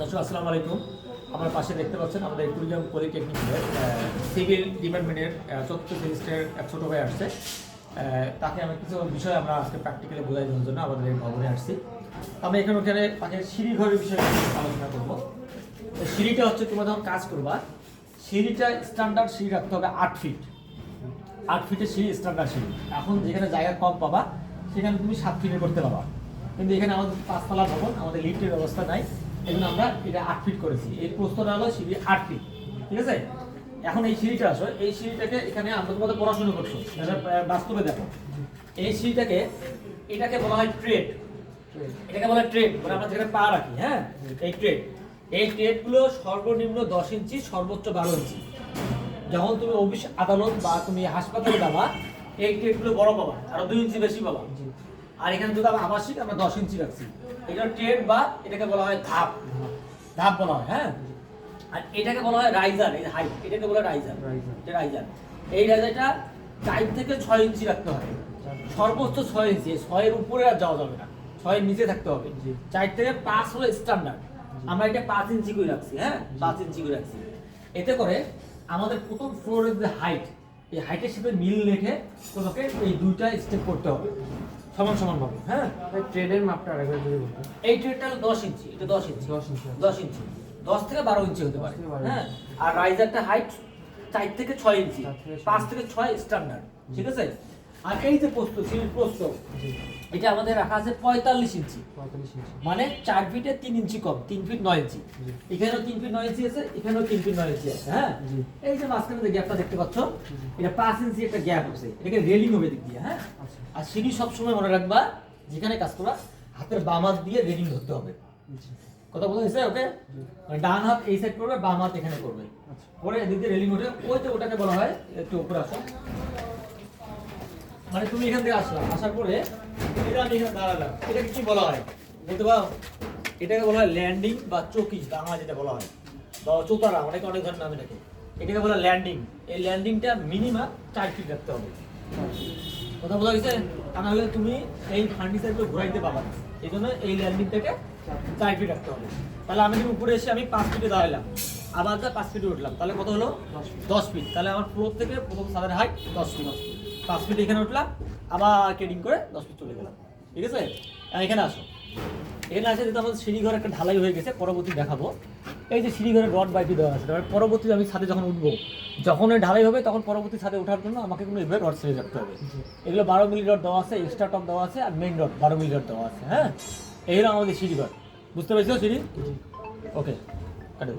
দর্শক, আসসালামু আলাইকুম। আমার পাশে দেখতে পাচ্ছেন আমাদের ট্যুরিজম পলিটেকনিকের সিভিল ডিপার্টমেন্টের চতুর্থ সেমিস্টারের এক ছোটো ভাই আসছে। তাকে আমি কিছু বিষয় আমরা আজকে প্র্যাকটিক্যালি বোঝাই দেওয়ার জন্য আমাদের এই ভবনে আসছি। আমি এখানে ওখানে তাকে সিঁড়ি ঘরের বিষয়ে আলোচনা করব। সিঁড়িটা হচ্ছে তোমরা যখন কাজ করবা, সিঁড়িটা স্ট্যান্ডার্ড সিঁড়ি রাখতে হবে আট ফিট আট ফিটের সিঁড়ি স্ট্যান্ডার্ড সিঁড়ি। এখন যেখানে জায়গা কম পাবা, সেখানে তুমি সাত ফিটে করতে পারবা কিন্তু এখানে আমাদের পাঁচতলা ভবন, আমাদের লিফটের ব্যবস্থা নাই। এজন্য আমরা এটা আট ফিট করেছি। এর প্রস্তরটা হলো সিঁড়ি আট ফিট ঠিক আছে? এখন এই সিঁড়িটা আসো, এই সিঁড়িটাকে এখানে আমরা তোমাদের পড়াশোনা করছ বাস্তবে দেখো। এই সিঁড়িটাকে এটাকে বলা হয় ট্রেড, এটাকে বলা হয় ট্রেড মানে আমরা যেখানে পা রাখি হ্যাঁ? এই ট্রেড, এই ট্রেডগুলো সর্বনিম্ন দশ ইঞ্চি, সর্বোচ্চ বারো ইঞ্চি। যখন তুমি অফিস, আদালত বা তুমি হাসপাতালে যাবা, এই ট্রেডগুলো বড় পাবা, আরও দুই ইঞ্চি বেশি পাবা। আর এখানে যদি আমরা আবাসিক, আমরা দশ ইঞ্চি রাখছি। এটা ট্রেড বা এটাকে বলা হয় ধাপ। ধাপ বলা হয় হ্যাঁ? আর এটাকে বলা হয় রাইজার এই হাইট এটাকে বলা রাইজার। এটা রাইজার এই রাইজারটা চার থেকে ছয় ইঞ্চি রাখতে হয় সর্বোচ্চ ছয় ইঞ্চি ছয়ের উপরে আর যাওয়া যাবে না। ছয়ের নিচে থাকতে হবে। চার থেকে পাঁচ হলো স্ট্যান্ডার্ড আমরা এটা পাঁচ ইঞ্চি করে রাখছি হ্যাঁ? পাঁচ ইঞ্চি করে রাখছি। এতে করে আমাদের প্রথম ফ্লোরের যে হাইট এই হাইটের সাথে মিল রেখে তোমাকে এই দুইটা স্টেপ করতে হবে। সমান সমান ভাবে হ্যাঁ? ট্রেডের মাপটা আরেকবার যদি বলতে। এই ট্রেডটা হলো দশ ইঞ্চি এটা দশ ইঞ্চি। দশ ইঞ্চি। দশ ইঞ্চি। দশ থেকে বারো ইঞ্চি হতে পারে। 10 থেকে 12 হ্যাঁ? আর রাইজারটা হাইট চার থেকে ছয় ইঞ্চি। পাঁচ থেকে ছয় স্ট্যান্ডার্ড। ঠিক আছে? আর এই যে প্রস্ত সিঁড়ির প্রস্ত এটা আমাদের রাখা আছে পঁয়তাল্লিশ ইঞ্চি। পঁয়তাল্লিশ ইঞ্চি। মানে চার ফিটে তিন ইঞ্চি কম তিন ফিট নয় ইঞ্চি। এখানেও তিন ফিট নয় ইঞ্চি আছে এখানেও তিন ফিট নয় ইঞ্চি আছে হ্যাঁ? এই যে মাঝখানে যে গ্যাপটা দেখতে পাচ্ছ এটা পাঁচ ইঞ্চি একটা গ্যাপ আছে। এটাকে রেলিং হবে দিক দিয়ে হ্যাঁ? আচ্ছা। আর সিঁড়ি সবসময় মনে রাখবা যেখানে কাজ করবা হাতের বাম হাত দিয়ে রেলিং ধরতে হবে। কথা বলা হয়েছে ওকে ডান হাত এই সাইড করবে বাম হাত এখানে করবে। আচ্ছা। পরে এদিক দিয়ে রেলিং ওঠে ওই যে ওটাকে বলা হয় একটু উপরে আসো। মানে তুমি এখান থেকে আসলা আসার পরে এটা আমি এখানে দাঁড়ালাম। এটাকে কি বলা হয়? বলতে পারো? এটাকে বলা হয় ল্যান্ডিং বা চৌকি বাংলা যেটা বলা হয়। বা চৌতারা অনেকে অনেক ধরনের নাম এটাকে। এটাকে বলা ল্যান্ডিং এই ল্যান্ডিংটা মিনিমাম চার ফিট রাখতে হবে। কথা বলা হয়েছে? তা নাহলে তুমি এই ফার্নিচারগুলো ঘুরাইতে পারবে না। এই জন্য এই ল্যান্ডিংটাকে চার ফিট রাখতে হবে। তাহলে আমি যদি উপরে এসে আমি পাঁচ ফিটে দাঁড়ালাম আবার যা পাঁচ ফিটে উঠলাম। তাহলে কত হলো? দশ ফিট। দশ ফিট তাহলে আমার ফ্লোর থেকে প্রথম সাদের হাইট দশ ফিট পাঁচ ফিট এখানে উঠলাম আবার কেডিং করে দশ ফিট চলে গেলাম। ঠিক আছে? এখানে আসো। এখানে আসে যেহেতু আমাদের সিঁড়িঘর একটা ঢালাই হয়ে গেছে পরবর্তী দেখাবো। এই যে সিঁড়িঘরের রড বাইটি দেওয়া আছে তারপরে পরবর্তী আমি ছাদে যখন উঠবো যখন ওই ঢালাই হবে তখন পরবর্তী ছাদে ওঠার জন্য আমাকে কোনো এভাবে রড ছেড়ে রাখতে হবে এগুলো বারো মিলি রড দেওয়া আছে এক্সট্রা টপ দেওয়া আছে আর মেইন রড বারো মিলি রড দেওয়া আছে হ্যাঁ? এই হলো আমাদের সিঁড়িঘর। বুঝতে পেরেছ সিঁড়ি? ওকে কাটো।